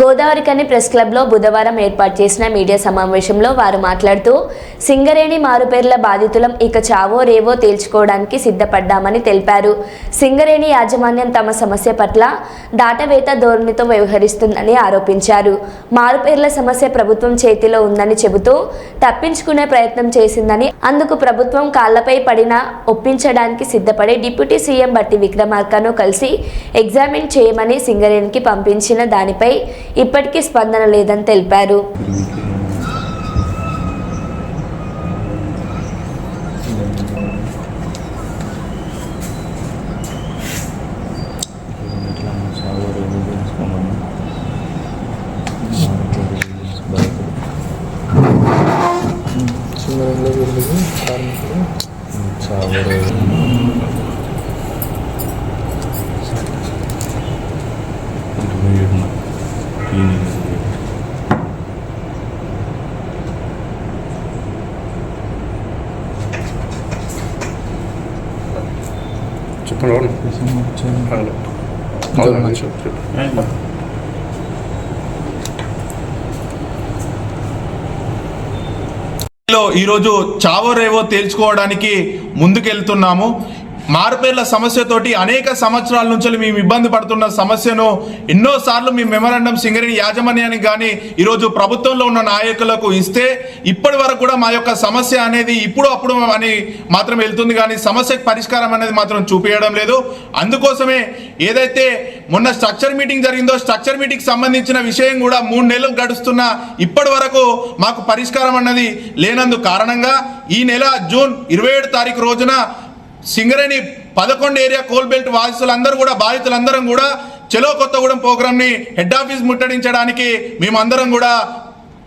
Godavarikhani press క్లబ్లో బుధవారం ఏర్పాటు చేసిన మీడియా సమావేశంలో వారు మాట్లాడుతూ సింగరేణి మారుపేర్ల బాధితులం ఇక చావో రేవో తేల్చుకోవడానికి సిద్ధపడ్డామని తెలిపారు. సింగరేణి యాజమాన్యం తమ సమస్య పట్ల దాటవేత ధోరణితో వ్యవహరిస్తుందని ఆరోపించారు. మారుపేర్ల సమస్య ప్రభుత్వం చేతిలో ఉందని చెబుతూ తప్పించుకునే ప్రయత్నం చేసిందని అందుకు ప్రభుత్వం కాళ్ళపై పడిన ఒప్పించడానికి సిద్ధపడే డిప్యూటీ సీఎం బట్టి విక్రమార్కను కలిసి ఎగ్జామిన్ చేయమని సింగరేణికి పంపించిన దానిపై ఇప్పటికీ స్పందన లేదని తెలిపారు. కార్మికులు రేపు ఇరవై ఏడున ఈ నెల ఇరవై ఏడు. చెప్పండి అవును ఈరోజు చావో రేవో తేల్చుకోవడానికి ముందుకెళ్తున్నాము. మారుపేర్ల సమస్యతోటి అనేక సంవత్సరాల నుంచి మేము ఇబ్బంది పడుతున్న సమస్యను ఎన్నోసార్లు మీ మెమరాండం సింగరేణి యాజమాన్యానికి కానీ ఈరోజు ప్రభుత్వంలో ఉన్న నాయకులకు ఇస్తే ఇప్పటి వరకు కూడా మా యొక్క సమస్య అనేది ఇప్పుడు అప్పుడు అని మాత్రం వెళ్తుంది కానీ సమస్యకు పరిష్కారం అనేది మాత్రం చూపించడం లేదు. అందుకోసమే ఏదైతే మొన్న స్ట్రక్చర్ మీటింగ్ జరిగిందో స్ట్రక్చర్ మీటింగ్కి సంబంధించిన విషయం కూడా మూడు నెలలు గడుస్తున్నా ఇప్పటి వరకు మాకు పరిష్కారం అన్నది లేనందు కారణంగా ఈ నెల జూన్ ఇరవై ఏడు తారీఖు రోజున సింగరేణి పదకొండు ఏరియా కోల్ బెల్ట్ వాసులందరూ కూడా బాధితులందరం కూడా చెలో కొత్తగూడెం ప్రోగ్రామ్ని హెడ్ ఆఫీస్ ముట్టడించడానికి మేమందరం కూడా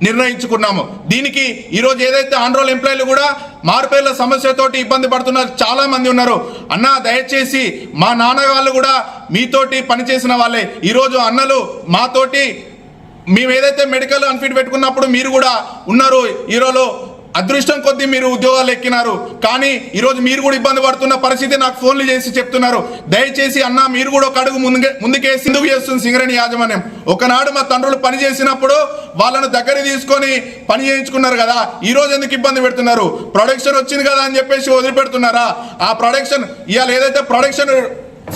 నిర్ణయించుకున్నాము. దీనికి ఈరోజు ఏదైతే ఆండ్రోల్ ఎంప్లాయీలు కూడా మారుపేర్ల సమస్యతోటి ఇబ్బంది పడుతున్నారు చాలా మంది ఉన్నారు. అన్న దయచేసి మా నాన్న వాళ్ళు కూడా మీతోటి పనిచేసిన వాళ్ళే. ఈరోజు అన్నలు మాతోటి మేము ఏదైతే మెడికల్ అన్ఫిట్ పెట్టుకున్నప్పుడు మీరు కూడా ఉన్నారు ఈరోజు అదృష్టం కొద్దీ మీరు ఉద్యోగాలు ఎక్కినారు. కానీ ఈరోజు మీరు కూడా ఇబ్బంది పడుతున్న పరిస్థితి నాకు ఫోన్లు చేసి చెప్తున్నారు. దయచేసి అన్న మీరు కూడా ఒక అడుగు ముందుకే ముందుకేసి ఎందుకు చేస్తుంది సింగరేణి యాజమాన్యం? ఒకనాడు మా తండ్రులు పని చేసినప్పుడు వాళ్ళను దగ్గర తీసుకొని పని చేయించుకున్నారు కదా ఈ రోజు ఎందుకు ఇబ్బంది పెడుతున్నారు? ప్రొడక్షన్ వచ్చింది కదా అని చెప్పేసి వదిలిపెడుతున్నారా? ఆ ప్రొడక్షన్ ఇవాళ ఏదైతే ప్రొడక్షన్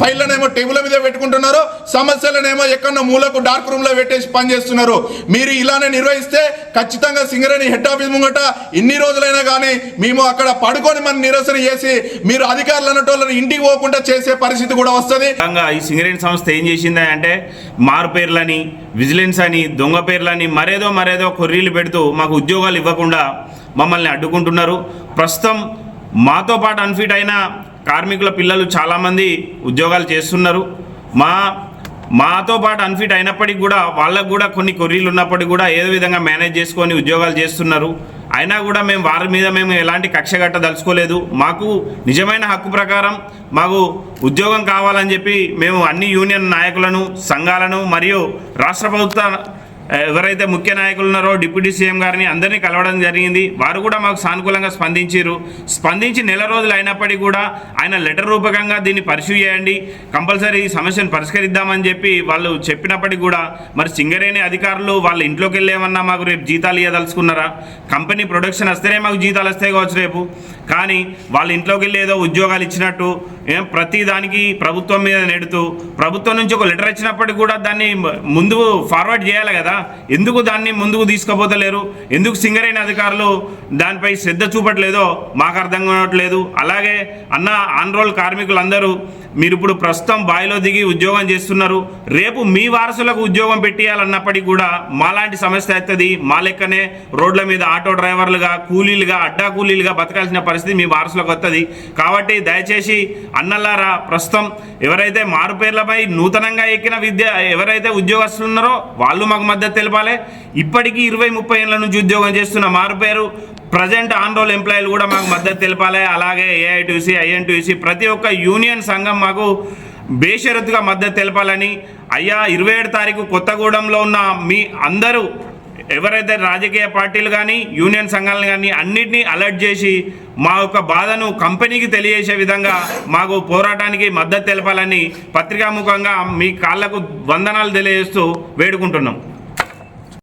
ఫైళ్ళనేమో టేబుల్ మీద పెట్టుకుంటున్నారు సమస్యలనేమో ఎక్కడో మూలకు డార్క్ రూమ్లో పెట్టేసి పని చేస్తున్నారు మీరు ఇలానే నిర్వహిస్తే ఖచ్చితంగా సింగరేణి హెడ్ ఆఫీస్ ముంగట ఇన్ని రోజులైనా కానీ మేము అక్కడ పడుకొని మన నిరసన చేసి మీరు అధికారులు అన్నటోళ్ళని ఇంటికి పోకుండా చేసే పరిస్థితి కూడా వస్తుంది. ఈ సింగరేణి సంస్థ ఏం చేసింది అంటే మారు పేర్లని విజిలెన్స్ అని దొంగ పేర్లని మరేదో మరేదో కొర్రీలు పెడుతూ మాకు ఉద్యోగాలు ఇవ్వకుండా మమ్మల్ని అడ్డుకుంటున్నారు. ప్రస్తుతం మాతో పాటు అన్ఫిట్ అయిన కార్మికుల పిల్లలు చాలామంది ఉద్యోగాలు చేస్తున్నారు. మా మాతో పాటు అన్ఫిట్ అయినప్పటికీ కూడా వాళ్ళకు కూడా కొన్ని కొర్రీలు ఉన్నప్పటికీ కూడా ఏదో విధంగా మేనేజ్ చేసుకొని ఉద్యోగాలు చేస్తున్నారు. అయినా కూడా మేము వారి మీద మేము ఎలాంటి కక్ష కట్టదలుచుకోలేదు మాకు నిజమైన హక్కు ప్రకారం మాకు ఉద్యోగం కావాలని చెప్పి మేము అన్ని యూనియన్ నాయకులను సంఘాలను మరియు రాష్ట్ర ప్రభుత్వ ఎవరైతే ముఖ్య నాయకులు ఉన్నారో డిప్యూటీ సీఎం గారిని అందరినీ కలవడం జరిగింది. వారు కూడా మాకు సానుకూలంగా స్పందించారు స్పందించి నెల రోజులు అయినప్పటికీ కూడా ఆయన లెటర్ రూపకంగా దీన్ని పరిశీలి చేయండి. కంపల్సరీ ఈ సమస్యను పరిష్కరిద్దామని చెప్పి వాళ్ళు చెప్పినప్పటికీ కూడా మరి సింగరేణి అధికారులు వాళ్ళ ఇంట్లోకి వెళ్ళేమన్నా మాకు రేపు జీతాలు ఇవ్వదలుచుకున్నారా కంపెనీ ప్రొడక్షన్ వస్తేనే మాకు జీతాలు వస్తాయి కావచ్చు రేపు. కానీ వాళ్ళ ఇంట్లోకి వెళ్ళి ఏదో ఉద్యోగాలు ఇచ్చినట్టు ఏం ప్రతి దానికి ప్రభుత్వం మీద నెడుతూ ప్రభుత్వం నుంచి ఒక లెటర్ ఇచ్చినప్పటికీ కూడా దాన్ని ముందు ఫార్వర్డ్ చేయాలి కదా. ఎందుకు దాన్ని ముందుకు తీసుకుపోతలేరు? ఎందుకు సింగరేణి అధికారులు దానిపై శ్రద్ధ చూపట్లేదో మాకు అర్థం కావట్లేదు. అలాగే అన్న ఆన్రోల్ కార్మికులందరూ మీరు ఇప్పుడు ప్రస్తుతం బాయిలో దిగి ఉద్యోగం చేస్తున్నారు. రేపు మీ వారసులకు ఉద్యోగం పెట్టియాలన్నప్పటికీ కూడా మాలాంటి సమస్య అవుతుంది మా లెక్కనే రోడ్ల మీద ఆటో డ్రైవర్లుగా కూలీలుగా అడ్డా కూలీలుగా బతకాల్సిన పరిస్థితి మీ వారసులకు వస్తుంది కాబట్టి దయచేసి అన్నల్లారా ప్రస్తుతం ఎవరైతే మారుపేర్లపై నూతనంగా ఎక్కిన విద్య ఎవరైతే ఉద్యోగస్తులు ఉన్నారో వాళ్ళు మాకు మద్దతు తెలపాలి. ఇప్పటికీ ఇరవై ముప్పై ఏళ్ళ నుంచి ఉద్యోగం చేస్తున్న మారు పేరు ప్రజెంట్ ఆన్ రోల్ ఎంప్లాయీలు కూడా మాకు మద్దతు తెలపాలి. అలాగే ఏఐటీసీ ఐఎన్టీసీ ప్రతి ఒక్క యూనియన్ సంఘం మాకు బేషరతుగా మద్దతు తెలపాలని. అయ్యా ఇరవై ఏడు తారీఖు కొత్తగూడెంలో ఉన్న మీ అందరూ ఎవరైతే రాజకీయ పార్టీలు కానీ యూనియన్ సంఘాలను కానీ అన్నిటినీ అలర్ట్ చేసి మా యొక్క బాధను కంపెనీకి తెలియజేసే విధంగా మాకు పోరాటానికి మద్దతు తెలపాలని పత్రికాముఖంగా మీ కాళ్ళకు వందనాలు తెలియజేస్తూ వేడుకుంటున్నాం.